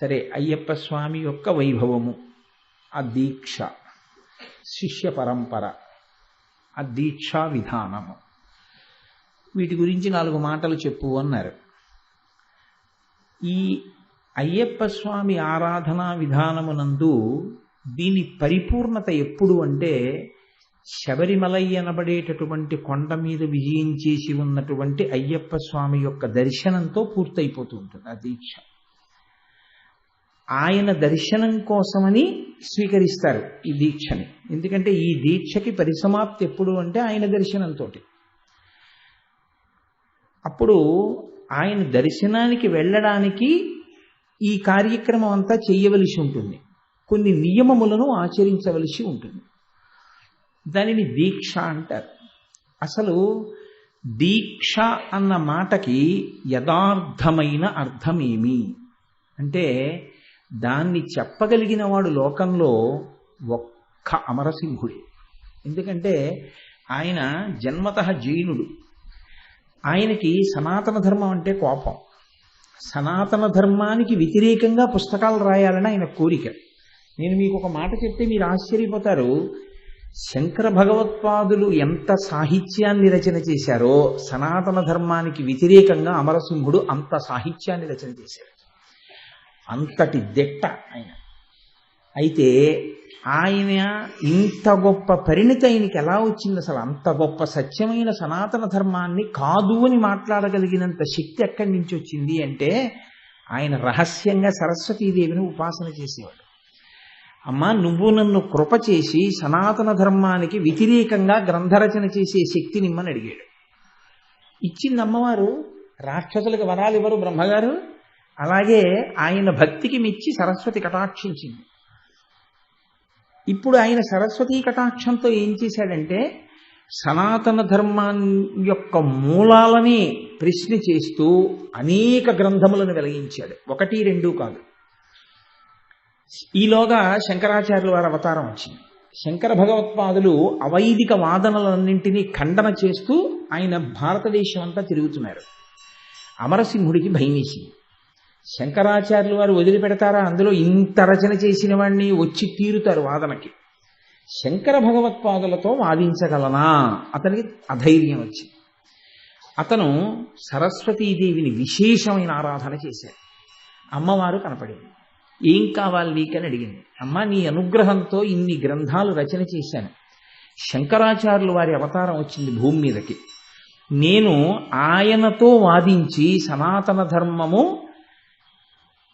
సరే అయ్యప్ప స్వామి యొక్క వైభవము ఆ దీక్ష శిష్య పరంపర ఆ దీక్షా విధానము. వీటి గురించి నాలుగు మాటలు చెప్పు అన్నారు. ఈ అయ్యప్ప స్వామి ఆరాధనా విధానమునందు దీని పరిపూర్ణత ఎప్పుడు అంటే శబరిమలై అనబడేటటువంటి కొండ మీద విజయం చేసి ఉన్నటువంటి అయ్యప్ప స్వామి యొక్క దర్శనంతో పూర్తయిపోతూ ఉంటుంది ఆ దీక్ష. ఆయన దర్శనం కోసమని స్వీకరిస్తారు ఈ దీక్షని. ఎందుకంటే ఈ దీక్షకి పరిసమాప్తి ఎప్పుడు అంటే ఆయన దర్శనంతో అప్పుడు ఆయన దర్శనానికి వెళ్ళడానికి ఈ కార్యక్రమం అంతా చేయవలసి ఉంటుంది. కొన్ని నియమములను ఆచరించవలసి ఉంటుంది. దానిని దీక్ష అంటారు. అసలు దీక్ష అన్న మాటకి యథార్థమైన అర్థమేమి? అంటే దాన్ని చెప్పగలిగిన వాడు లోకంలో ఒక్క అమరసింహుడే. ఎందుకంటే ఆయన జన్మత జైనుడు. ఆయనకి సనాతన ధర్మం అంటే కోపం. సనాతన ధర్మానికి వ్యతిరేకంగా పుస్తకాలు రాయాలని ఆయన కోరిక. నేను మీకు ఒక మాట చెప్తే మీరు ఆశ్చర్యపోతారు. శంకర భగవత్పాదులు ఎంత సాహిత్యాన్ని రచన చేశారో సనాతన ధర్మానికి వ్యతిరేకంగా అమరసింహుడు అంత సాహిత్యాన్ని రచన చేశారు అంతటి దిట్ట ఆయన. అయితే ఆయన ఇంత గొప్ప పరిణితి ఆయనకి ఎలా వచ్చింది అసలు? అంత గొప్ప సత్యమైన సనాతన ధర్మాన్ని కాదు అని మాట్లాడగలిగినంత శక్తి ఎక్కడి నుంచి వచ్చింది అంటే ఆయన రహస్యంగా సరస్వతీదేవిని ఉపాసన చేసేవాడు. అమ్మా నువ్వు నన్ను కృప చేసి సనాతన ధర్మానికి వ్యతిరేకంగా గ్రంథరచన చేసే శక్తిని ఇమ్మని అడిగాడు. ఇచ్చింది అమ్మవారు రాక్షసులకు వరాలు ఇవ్వరు బ్రహ్మగారు. అలాగే ఆయన భక్తికి మెచ్చి సరస్వతి కటాక్షించింది ఇప్పుడు ఆయన సరస్వతీ కటాక్షంతో ఏం చేశాడంటే సనాతన ధర్మం యొక్క మూలాలని ప్రశ్న చేస్తూ అనేక గ్రంథములను వెలిగించాడు. ఒకటి రెండు కాదు. ఈలోగా శంకరాచార్యుల వారి అవతారం వచ్చింది. శంకర భగవత్పాదులు అవైదిక వాదనలన్నింటినీ ఖండన చేస్తూ ఆయన భారతదేశం అంతా తిరుగుతున్నారు. అమరసింహుడికి భయమేసింది. శంకరాచార్యులు వారు వదిలిపెడతారా? అందులో ఇంత రచన చేసిన వాణ్ణి వచ్చి తీరుతారు వాదనకి. శంకర భగవత్పాదులతో వాదించగలనా? అతనికి అధైర్యం వచ్చింది. అతను సరస్వతీదేవిని విశేషమైన ఆరాధన చేశాడు. అమ్మవారు కనపడింది. ఏం కావాలి నీకని అడిగింది. అమ్మ నీ అనుగ్రహంతో ఇన్ని గ్రంథాలు రచన చేశాను. శంకరాచార్యులు వారి అవతారం వచ్చింది భూమి మీదకి. నేను ఆయనతో వాదించి సనాతన ధర్మము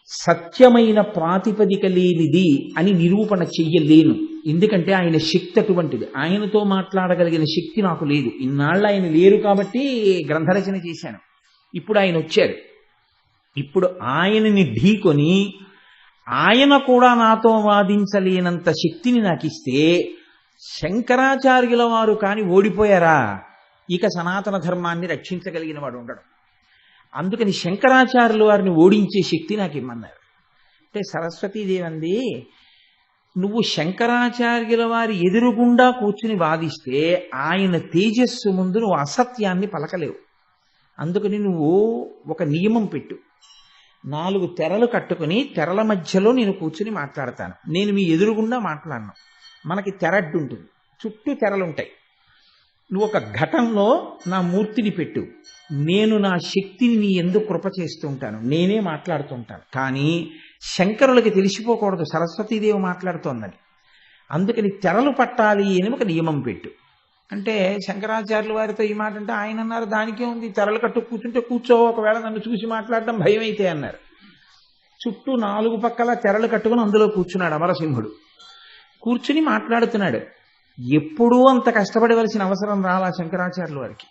సత్యమైన ప్రాతిపదిక లేనిది అని నిరూపణ చెయ్యలేను. ఎందుకంటే ఆయన శక్తి అటువంటిది. ఆయనతో మాట్లాడగలిగిన శక్తి నాకు లేదు. ఇన్నాళ్ళు ఆయన లేరు కాబట్టి గ్రంథరచన చేశాను. ఇప్పుడు ఆయన వచ్చారు. ఇప్పుడు ఆయనని ఢీకొని ఆయన కూడా నాతో వాదించలేనంత శక్తిని నాకు ఇస్తే శంకరాచార్యుల వారు కాని ఓడిపోయారా? ఇక సనాతన ధర్మాన్ని రక్షించగలిగిన వాడు ఉండడం. అందుకని శంకరాచార్యులు వారిని ఓడించే శక్తి నాకు ఇమ్మన్నారు. అంటే సరస్వతీదేవి అంది నువ్వు శంకరాచార్యుల వారి ఎదురుగుండా కూర్చుని వాదిస్తే ఆయన తేజస్సు ముందు నువ్వు అసత్యాన్ని పలకలేవు. అందుకని నువ్వు ఒక నియమం పెట్టు. నాలుగు తెరలు కట్టుకుని తెరల మధ్యలో నేను కూర్చుని మాట్లాడతాను. నేను మీ ఎదురుగుండా మాట్లాడను. మనకి తెరడ్డు ఉంటుంది. చుట్టూ తెరలు ఉంటాయి. నువ్వు ఒక ఘటంలో నా మూర్తిని పెట్టు. నేను నా శక్తిని నీ ఎందుకు కృప చేస్తూ ఉంటాను. నేనే మాట్లాడుతుంటాను కానీ శంకరులకి తెలిసిపోకూడదు. సరస్వతీదేవి మాట్లాడుతోందని. అందుకని తెరలు పట్టాలి అని ఒక నియమం పెట్టు. అంటే శంకరాచార్యుల వారితో ఈ మాట అంటే ఆయన అన్నారు దానికే ఉంది. తెరలు కట్టు కూర్చుంటే కూర్చో. ఒకవేళ నన్ను చూసి మాట్లాడడం భయం అయితే అన్నారు. చుట్టూ నాలుగు పక్కల తెరలు కట్టుకుని అందులో కూర్చున్నాడు అమరసింహుడు. కూర్చుని మాట్లాడుతున్నాడు. ఎప్పుడూ అంత కష్టపడవలసిన అవసరం రాలా శంకరాచార్యుల వారికి.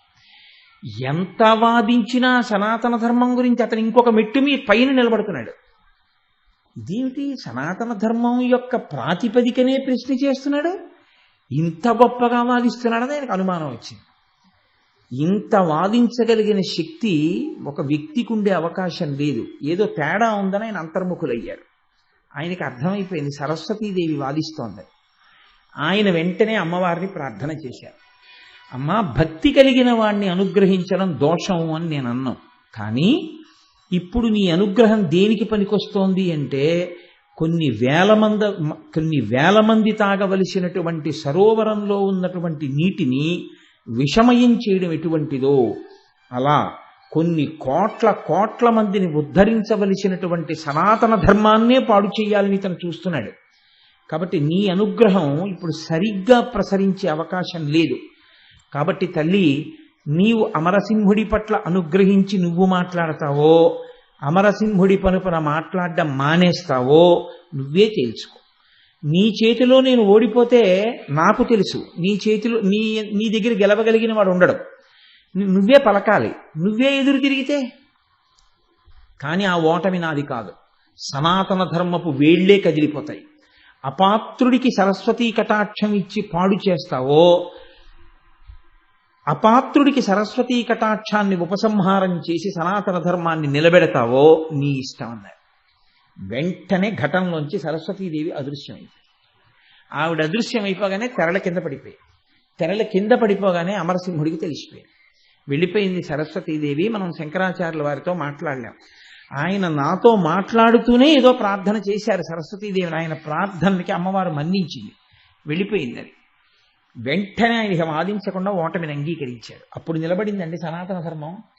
ఎంత వాదించినా సనాతన ధర్మం గురించి అతను ఇంకొక మెట్టు మీ పైన నిలబడుతున్నాడు. ఇదేమిటి సనాతన ధర్మం యొక్క ప్రాతిపదికనే ప్రశ్న చేస్తున్నాడు? ఇంత గొప్పగా వాదిస్తున్నాడని ఆయనకు అనుమానం వచ్చింది. ఇంత వాదించగలిగిన శక్తి ఒక వ్యక్తికి ఉండే అవకాశం లేదు. ఏదో తేడా ఉందని ఆయన అంతర్ముఖులయ్యారు. ఆయనకి అర్థమైపోయింది. సరస్వతీదేవి వాదిస్తోంది ఆయన వెంటనే అమ్మవారిని ప్రార్థన చేశారు. అమ్మ భక్తి కలిగిన వాడిని అనుగ్రహించడం దోషం అని నేను అన్నాం కానీ ఇప్పుడు నీ అనుగ్రహం దేనికి పనికొస్తోంది అంటే కొన్ని వేల మంది కొన్ని వేల మంది తాగవలసినటువంటి సరోవరంలో ఉన్నటువంటి నీటిని విషమయం చేయడం ఎటువంటిదో అలా కొన్ని కోట్ల కోట్ల మందిని ఉద్ధరించవలసినటువంటి సనాతన ధర్మాన్నే పాడు చేయాలని తను చూస్తున్నాడు. కాబట్టి నీ అనుగ్రహం ఇప్పుడు సరిగ్గా ప్రసరించే అవకాశం లేదు. కాబట్టి తల్లి నీవు అమరసింహుడి పట్ల అనుగ్రహించి నువ్వు మాట్లాడతావో అమరసింహుడి పనుపన మాట్లాడడం మానేస్తావో నువ్వే తేల్చుకో నీ చేతిలో నేను ఓడిపోతే నాకు తెలుసు. నీ చేతిలో నీ నీ దగ్గర గెలవగలిగిన వాడు ఉండడం. నువ్వే పలకాలి. నువ్వే ఎదురు తిరిగితే? కానీ ఆ ఓటమి నాది కాదు. సనాతన ధర్మపు వేళ్ళే కదిలిపోతాయి. అపాత్రుడికి సరస్వతీ కటాక్షం ఇచ్చి పాడు చేస్తావో అపాత్రుడికి సరస్వతీ కటాక్షాన్ని ఉపసంహారం చేసి సనాతన ధర్మాన్ని నిలబెడతావో నీ ఇష్టం అన్నారు వెంటనే ఘటంలోంచి సరస్వతీదేవి అదృశ్యమైంది ఆవిడ అదృశ్యం అయిపోగానే తెరల కింద పడిపోయి తెరల కింద పడిపోగానే అమరసింహుడికి తెలిసిపోయింది. వెళ్ళిపోయింది సరస్వతీదేవి మనం శంకరాచార్యుల వారితో మాట్లాడలేం. ఆయన నాతో మాట్లాడుతూనే ఏదో ప్రార్థన చేశారు సరస్వతీదేవి ఆయన ప్రార్థనకి అమ్మవారు మన్నించింది. వెళ్ళిపోయింది అది. వెంటనే ఆయన ఇక వాదించకుండా ఓటమిని అంగీకరించాడు. అప్పుడు నిలబడిందండి సనాతన ధర్మం.